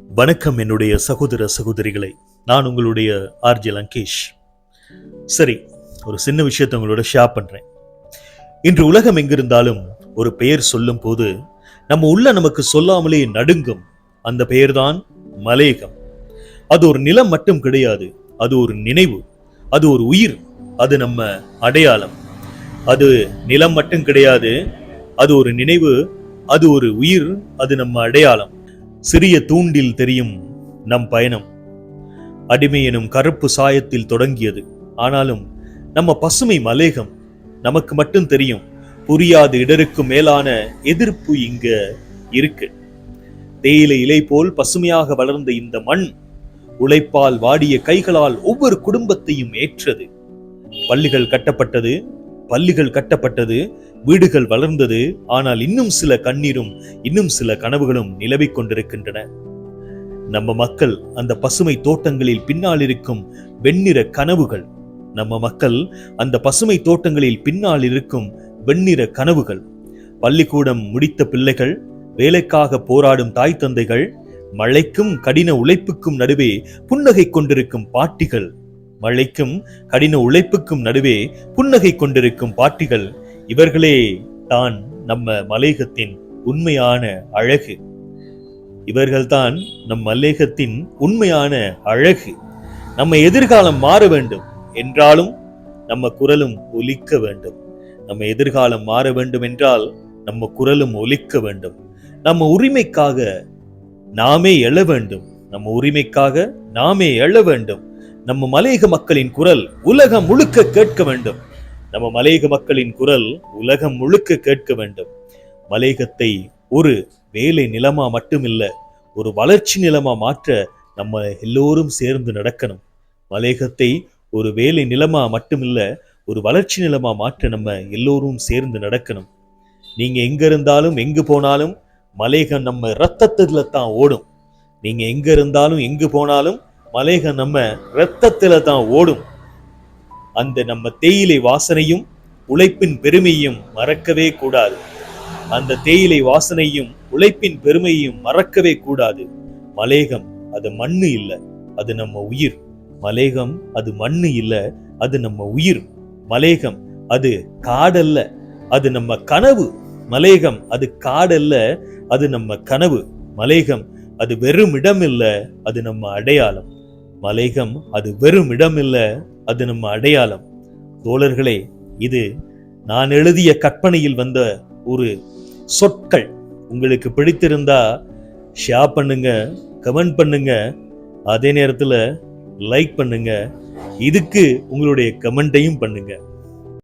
வணக்கம் என்னுடைய சகோதர சகோதரிகளை. நான் உங்களுடைய ஆர்ஜி லங்கேஷ். சரி ஒரு சின்ன விஷயத்தை உங்களோட ஷேர் பண்றேன். இன்று உலகம் எங்கிருந்தாலும் ஒரு பெயர் சொல்லும் போது நம்ம உள்ள நமக்கு சொல்லாமலே நடுங்கும் அந்த பெயர்தான் மலையகம். அது ஒரு நிலம் மட்டும் கிடையாது அது ஒரு நினைவு அது ஒரு உயிர் அது நம்ம அடையாளம். அது நிலம் மட்டும் கிடையாது அது ஒரு நினைவு அது ஒரு உயிர் அது நம்ம அடையாளம். சிறிய தூண்டில் தெரியும் நம் பயணம். அடிமை எனும் கருப்பு சாயத்தில் தொடங்கியது. ஆனாலும் நம்ம பசுமை மலேகம் நமக்கு மட்டும் தெரியும். புரியாத இடருக்கு மேலான எதிர்ப்பு இங்க இருக்கு. தேயிலை இலை போல் பசுமையாக வளர்ந்த இந்த மண் உழைப்பால் வாடிய கைகளால் ஒவ்வொரு குடும்பத்தையும் ஏற்றது. பள்ளிகள் கட்டப்பட்டது பள்ளிகள் கட்டப்பட்டது வீடுகள் வளர்ந்தது ஆனால் இன்னும் சில கண்ணீரும் இன்னும் சில கனவுகளும் நிலவிக் கொண்டிருக்கின்றன. நம்ம மக்கள் அந்த பசுமை தோட்டங்களில் பின்னால் இருக்கும் வெண்ணிற கனவுகள் நம்ம மக்கள் அந்த பசுமை தோட்டங்களில் பின்னால் இருக்கும் வெண்ணிற கனவுகள் பள்ளிக்கூடம் முடித்த பிள்ளைகள் வேலைக்காக போராடும் தாய் தந்தைகள் மழைக்கும் கடின உழைப்புக்கும் நடுவே புன்னகை கொண்டிருக்கும் பாட்டிகள் மழைக்கும் கடின உழைப்புக்கும் நடுவே புன்னகை கொண்டிருக்கும் பாட்டிகள் இவர்களே தான் நம்ம மலேகத்தின் உண்மையான அழகு. இவர்கள்தான் நம் மல்லேகத்தின் உண்மையான அழகு. நம்ம எதிர்காலம் மாற வேண்டும் என்றாலும் நம்ம குரலும் ஒலிக்க வேண்டும். நம்ம எதிர்காலம் மாற வேண்டும் என்றால் நம்ம குரலும் ஒலிக்க வேண்டும். நம்ம உரிமைக்காக நாமே எழ வேண்டும். நம்ம உரிமைக்காக நாமே எழ வேண்டும். நம்ம மலையக மக்களின் குரல் உலகம் முழுக்க கேட்க வேண்டும். நம்ம மலையக மக்களின் குரல் உலகம் முழுக்க கேட்க வேண்டும். மலையகத்தை ஒரு வேலை நிலமா மட்டுமில்ல ஒரு வளர்ச்சி நிலமா மாற்ற நம்ம எல்லோரும் சேர்ந்து நடக்கணும். மலையகத்தை ஒரு வேலை நிலமா மட்டுமில்ல ஒரு வளர்ச்சி நிலமா மாற்ற நம்ம எல்லோரும் சேர்ந்து நடக்கணும். நீங்க எங்க இருந்தாலும் எங்கு போனாலும் மலையகம் நம்ம ரத்தத்துல தான் ஓடும். நீங்க எங்க இருந்தாலும் எங்கு போனாலும் மலையகம் நம்ம இரத்தத்தில் தான் ஓடும். அந்த நம்ம தேயிலை வாசனையும் உழைப்பின் பெருமையும் மறக்கவே கூடாது. அந்த தேயிலை வாசனையும் உழைப்பின் பெருமையும் மறக்கவே கூடாது. மலேகம் அது மண்ணு இல்லை அது நம்ம உயிர். மலேகம் அது மண்ணு இல்லை அது நம்ம உயிர். மலேகம் அது காடல்ல அது நம்ம கனவு. மலேகம் அது காடல்ல அது நம்ம கனவு. மலேகம் அது வெறும் இடம் இல்லை அது நம்ம அடையாளம். மலைகம் அது வெறும் இடம் அது நம்ம அடையாளம். தோழர்களே இது நான் எழுதிய கற்பனையில் வந்த ஒரு சொற்கள். உங்களுக்கு பிடித்திருந்தா ஷேர் பண்ணுங்க கமெண்ட் பண்ணுங்க. அதே நேரத்தில் லைக் பண்ணுங்க. இதுக்கு உங்களுடைய கமெண்ட்டையும் பண்ணுங்க.